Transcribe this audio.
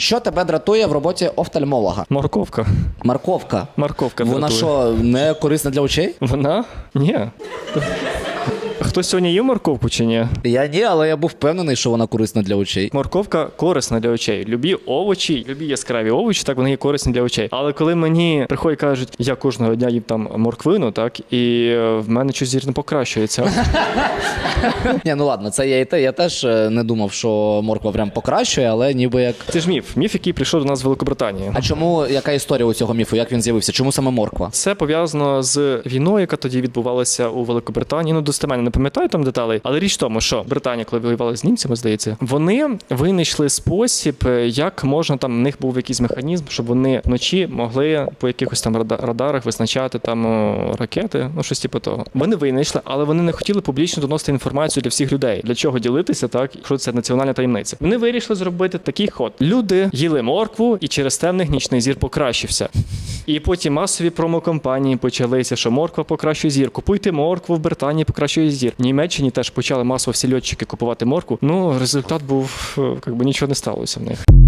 Що тебе дратує в роботі офтальмолога? Морковка. Морковка. Морковка. Вона дратує. що, не корисна для очей? Вона? Ні. Хтось сьогодні їв морковку чи ні? Я ні, але я був впевнений, що вона корисна для очей. Морковка корисна для очей. Любі овочі, любі яскраві овочі, так вони є корисні для очей. Але коли мені приходять і кажуть, я кожного дня їм там морквину, так і е, в мене щось зір не покращується. Ні, ну ладно, це я і те. Я теж е, не думав, що морква прям покращує, але ніби як. Це ж міф. Міф, який прийшов до нас з Великобританії. А чому яка історія у цього міфу? Як він з'явився? Чому саме морква? Це пов'язано з війною, яка тоді відбувалася у Великобританії. Ну, достеменно не пам'ятаю там деталей, але річ в тому, що Британія, коли воювала з німцями, здається, вони винайшли спосіб, е, як можна там в них був якийсь механізм, щоб вони вночі могли по якихось там рада- радарах визначати там ракети, ну щось типу того. Вони винайшли, але вони не хотіли публічно доносити інформацію для всіх людей. Для чого ділитися, так якщо це національна таємниця. Вони вирішили зробити такий ход. Люди їли моркву, і через те в них нічний зір покращився. І потім масові промокомпанії почалися, що морква покращує зір. Купуйте моркву в Британії, покращує зір. В Німеччині теж почали масово всі льотчики купувати моркву. Ну результат був, е, якби нічого не сталося в них.